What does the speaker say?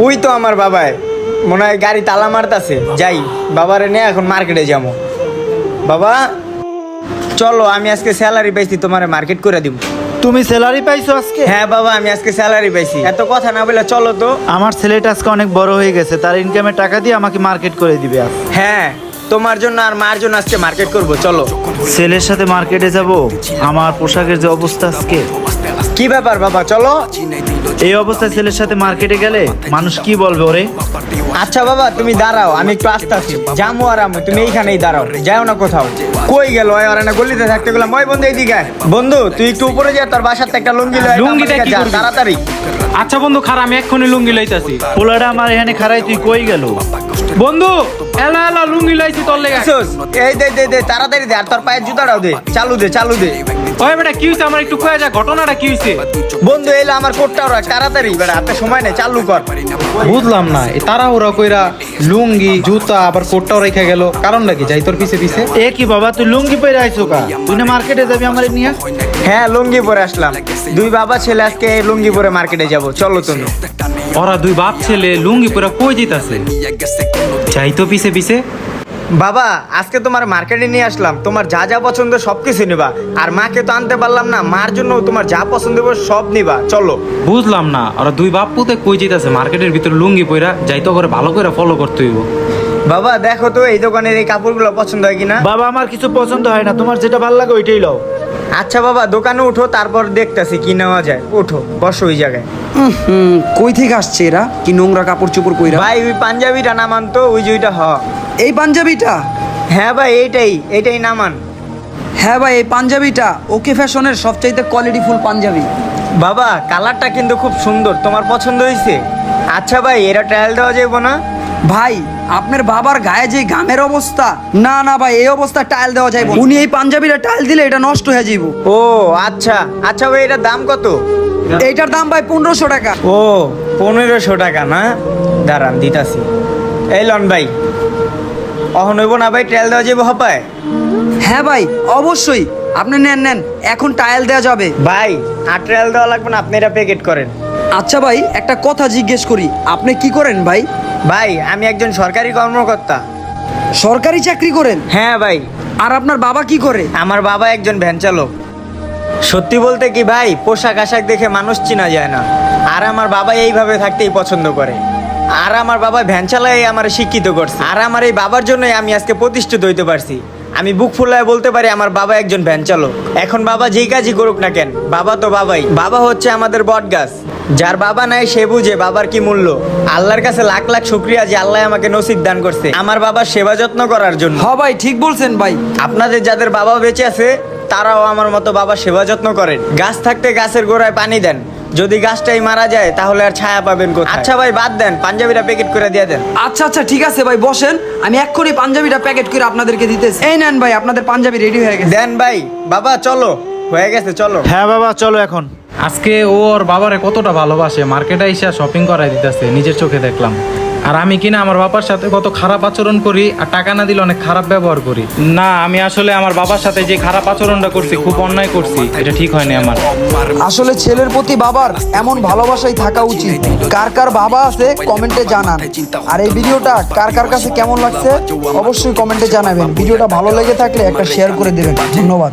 ওই তো আমার বাবায় মনে হয় গাড়ি তালা মারতাছে। যাই বাবারে নিয়ে এখন মার্কেটে যাব। বাবা চলো আমি আজকে স্যালারি পাইছি তোমারে মার্কেট করে দিব। তুমি স্যালারি পাইছো আজকে? হ্যাঁ বাবা আমি আজকে স্যালারি পাইছি। এত কথা না বলে চলো তো। আমার ছেলেটা আজকে অনেক বড় হয়ে গেছে। তার ইনকামের টাকা দিয়ে আমাকে মার্কেট করে দিবে আজ। হ্যাঁ তোমার জন্য আর মার জন্য আজকে মার্কেট করব চলো। ছেলের সাথে মার্কেটে যাব। আমার পোশাকের যে অবস্থা আজকে। কি ব্যাপার বাবা চলো। এই অবস্থায় ছেলের সাথে মার্কেটে গেলে মানুষ কি বলবে ওরে? আচ্ছা বাবা তুমি দাঁড়াও আমি একটু আসতে আসি জামু আর আমি তুমি এইখানেই দাঁড়াও যাও না কোথাও। কই গেল? ওই ওরা না গলিতে থাকতে গেলাম। ওই বন্ধু এইদিকে আয়। বন্ধু তুই একটু উপরে যা তোর বাসার থেকে একটা লুঙ্গি লয় লুঙ্গিটা কি করবি? তাড়াতাড়ি। আচ্ছা বন্ধু খারাপ আমি এক্ষুনি লুঙ্গি লইতাছি। পোলাটা আমার এখানে খারাই তুই কই গেল? বন্ধু এলা এলা লুঙ্গি লাইছি তোর লেগে। আসোস? এই দে দে দে তাড়াতাড়ি দে আর তোর পায়ের জুতাটাও দে চালু দে চালু দে। ওই বেটা কি হইছে? আমার একটু কয়ে যা ঘটনাটা কি হইছে? বন্ধু এলো আমার কোটটাও রাখ তাড়াতাড়ি বেটা হাতে সময় নেই চালু কর। বুঝলাম না এই তাড়াহুড়া কইরা লুঙ্গি জুতা আবার কোটটাও রেখে গেল। কারণটা কি? যাই তোর পিছে পিছে। এ কি বাবা তুই লুঙ্গি পরে আইছো কা? তুই না মার্কেটে যাবি আমার নিয়ে? হ্যাঁ লুঙ্গি পরে আসলাম। দুই বাবা ছেলে আজকে লুঙ্গি পরে মার্কেটে যাব। চলো তুমি। ওরা দুই বাপ ছেলে লুঙ্গি পুরা কই দিতাছে যাই তো পিছে পিছে। বাবা আজকে তোমার মার্কেটে নিয়ে আসলাম। তোমার যা যা পছন্দ সব কিছু নিবা। আর মাকে তো আনতে পারলাম না মার জন্য তোমার যা পছন্দ হবে সব নিবা। চলো। বুঝলাম না ওরা দুই বাপ পুতে কই দিতাছে মার্কেটের ভিতরে লুঙ্গি পইরা যাই তো করে ভালো করে ফলো করতে হইব। বাবা দেখো তো এই দোকানের এই কাপড়গুলো পছন্দ হয় কিনা? বাবা আমার কিছু পছন্দ হয় না তোমার যেটা ভালো লাগে ওইটাই লও। আচ্ছা বাবা দোকানে উঠো তারপর দেখতেছি কি নেওয়া যায়। উঠো বসো ওই জায়গায়। হুম কই থেকে আসছে এরা? কি নোংরা কাপড় চোপড় কইরা? ভাই ওই পাঞ্জাবিটা নামান তো ওই যে ওইটা হ। এই পাঞ্জাবিটা? হ্যাঁ ভাই এইটাই এইটাই নামান। হ্যাঁ ভাই এই পাঞ্জাবিটা ওকে ফ্যাশনের সবচাইতে কোয়ালিটি ফুল পাঞ্জাবি। বাবা কালারটা কিন্তু খুব সুন্দর। তোমার পছন্দ হয়েছে আচ্ছা ভাই এরা ট্রায়াল দেওয়া যাব না? ভাই আপনার বাবার গায়ে যে গামের অবস্থা না না ভাই এই অবস্থা টাইল দেওয়া যায় উনি এই পাঞ্জাবিটা টাইল দিলে এটা নষ্ট হয়ে যাইব। ও আচ্ছা। আচ্ছা ভাই এটার দাম কত? এইটার দাম ভাই পনেরোশো টাকা। ও পনেরোশো টাকা না? দাঁড়ান দিতাছি। এই লন ভাই অহন হইব না ভাই ট্রায়াল দেওয়া যাব হপায়? হ্যাঁ ভাই অবশ্যই। আপনি নেন নেন। এখন টাইল দেওয়া যাবে। ভাই আর ট্রায়াল দেওয়া লাগবে না আপনি এটা প্যাকেট করেন। আচ্ছা ভাই একটা কথা জিজ্ঞেস করি। আপনি কি করেন ভাই? ভাই আমি একজন সরকারি কর্মকর্তা। সরকারি চাকরি করেন? হ্যাঁ ভাই। আর আপনার বাবা কি করে? আমার বাবা একজন ভ্যান চালক। সত্যি বলতে কি ভাই পোশাক আশাক দেখে মানুষ চিনা যায় না। আর আমার বাবা এইভাবে থাকতেই পছন্দ করে। আর আমার বাবা ভ্যান চালাই আমার শিক্ষিত করছে। আর আমার এই বাবার জন্যই আমি আজকে প্রতিষ্ঠিত হইতে পারছি। আমি বুক ফুলায় বলতে পারি আমার বাবা একজন ভ্যান চালক। এখন বাবা যেই কাজই করুক না কেন বাবা তো বাবাই। বাবা হচ্ছে আমাদের বট গাছ। যার বাবা নাই সে বুঝে বাবার কি মূল্য। আল্লাহর কাছে লাখ লাখ শুক্রিয়া যে আল্লাহ আমাকে নসিব দান করছে আমার বাবার সেবা যত্ন করার জন্য। হ ভাই ঠিক বলছেন ভাই। আপনাদের যাদের বাবা বেঁচে আছে তারাও আমার মতো বাবা সেবা যত্ন করেন। গাছ থাকতে গাছের গোড়ায় পানি দেন। যদি গাছটাই মারা যায় তাহলে আর ছায়া পাবেন কোথায়? আচ্ছা ভাই বাদ দেন পাঞ্জাবিটা প্যাকেট করে দিয়ে দেন। আচ্ছা আচ্ছা ঠিক আছে ভাই বসেন। আমি এক্ষুনি পাঞ্জাবিটা প্যাকেট করে আপনাদেরকে দিতেছি। এই নেন ভাই আপনাদের পাঞ্জাবি রেডি হয়ে গেছে। দেন ভাই বাবা চলো। হয়ে গেছে চলো। হ্যাঁ বাবা চলো এখন। আজকে ও ওর বাবারে কতটা ভালোবাসে মার্কেটে এসে শপিং করাই দিতেছে নিজের চোখে দেখলাম। আর আমি কিনা আমার বাবার সাথে কত খারাপ আচরণ করি আর টাকা না দিলে অনেক খারাপ ব্যবহার করি। না আমি আসলে আমার বাবার সাথে যে খারাপ আচরণটা করছি খুব অন্যায় করছি এটা ঠিক হয়নি আমার। আসলে ছেলের প্রতি বাবার এমন ভালোবাসাই থাকা উচিত। কার কার বাবা আছে কমেন্টে জানান। আর এই ভিডিওটা কার কার কাছে কেমন লাগছে অবশ্যই কমেন্টে জানাবেন। ভিডিওটা ভালো লেগে থাকলে একটা শেয়ার করে দেবেন। ধন্যবাদ।